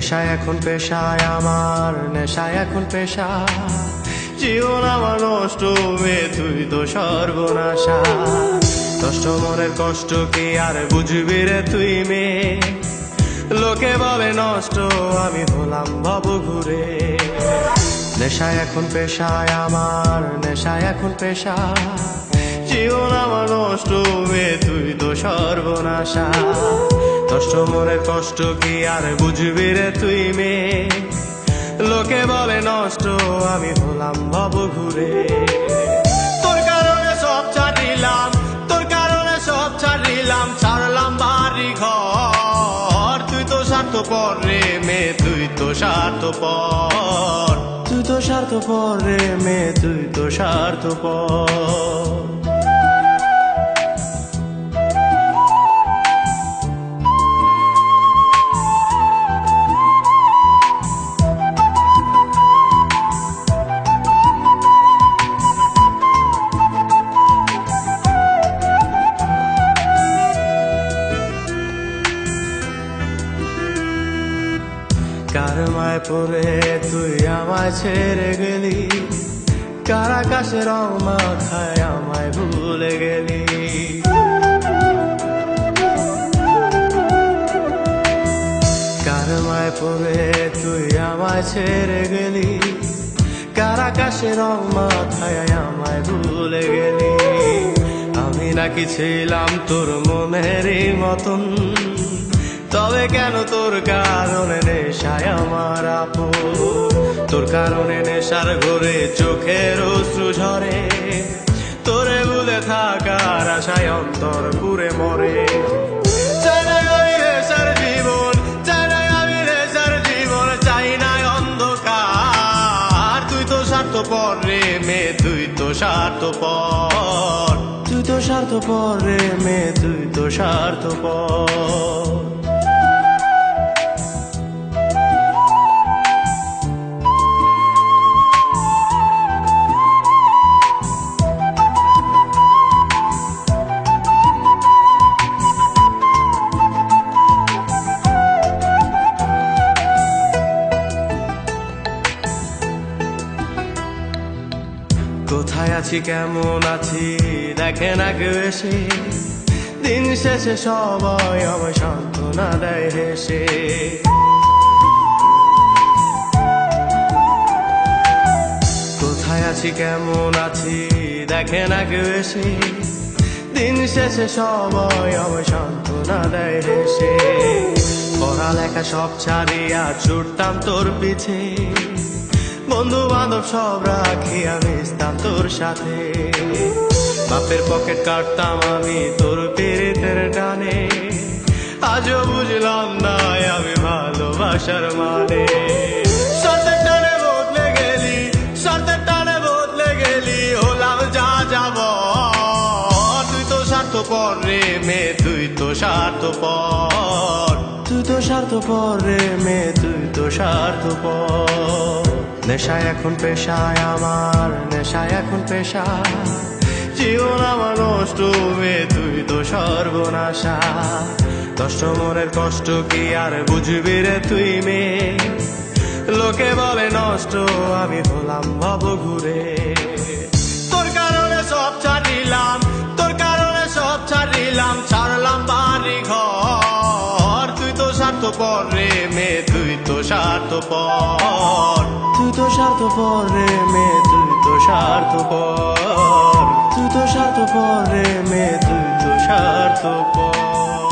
নেশায় এখন পেশায়, আমার নেশায় এখন পেশা জীবন আমার নষ্ট মে তুই তো সর্বনাশা। কষ্ট মনের কষ্ট কি আর বুঝবি রে তুই মে লোকে বলে নষ্ট, আমি হলাম ভব ঘুরে নেশায় এখন পেশায়, আমার নেশায় এখন পেশা জীবন আমার নষ্ট মে তুই তো সর্বনাশা। কষ্ট মনের কষ্ট কি আর বুঝবি রে তুই মে লোকে বলে, নষ্ট, আমি হলাম ভব ঘুরে তোর কারণে সব ছাড়িলাম, তোর কারণে সব ছাড়িলাম, ছাড়লাম বাড়ি ঘর তুই তো স্বার্থ পর রে মে তুই তো স্বার্থ পর তুই তো স্বার্থ পর রে মে তুই তো স্বার্থ কার মায় পরে তুই আমায় ছেড়ে গেলি। কার আকাশে রং মাখায় আমায় ভুলে গেলি। কার মায় পরে তুই আমায় ছেড়ে গেলি। কার আকাশে রং মাথায় আমায় ভুলে গেলি। আমি নাকি ছিলাম তোর মনেরই মতন। তবে কেন তোর কারণে নেশায় আমার আপো তোর কারণে নেশার ঘরে চোখের অশ্রু ঝরে। তোরে ভুলে থাকার আশায় অন্তর পুরে মরে। চাই না আমি জীবন চাই না জীবন, চাই অন্ধকার। তুই তো স্বার্থ পর রে মে, তুই তো স্বার্থ পর তুই তো স্বার্থ পর রে মে, তুই তো স্বার্থ কোথায় আছি, কেমন আছি? দেখে না কেউ এসে। দিন শেষে সবাই আমার সান্ত্বনা দেয় হেসে। কোথায় আছি, কেমন আছি? দেখে না কেউ এসে। দিন শেষে সবাই আমার সান্ত্বনা দেয় হেসে। পড়ালেখা সব ছাড়িয়া ছুটতাম তোর পিছে। বন্ধু বান্ধব সব রাখি আমি সাথে। বাপের পকেট কাটতাম আমি তোর পেরেতের টানে। আজও বুঝলাম না আমি ভালোবাসার মানে। সত্যের টানে বদলে গেলি সত্যের টানে বদলে গেলি, হলাম যা যাব তুই তো স্বার্থ পর রে মে, তুই তো স্বার্থ পর তুই তো স্বার্থ পর রে মে, তুই তো স্বার্থ নেশায় এখন পেশায়, আমার নেশা এখন পেশা জীবন আমার নষ্ট মে তুই তো সর্বনাশা। কষ্ট মনের কষ্ট কি আর বুঝবি রে তুই মে লোকে বলে, নষ্ট, আমি হলাম ভাব ঘুরে তো স্বার্থ পর রে মে তুই তো স্বার্থ পর তুই তো স্বার্থপর রে মে তুই তো স্বার্থ পর তুই তো স্বার্থপর রে মে তুই তো স্বার্থ পর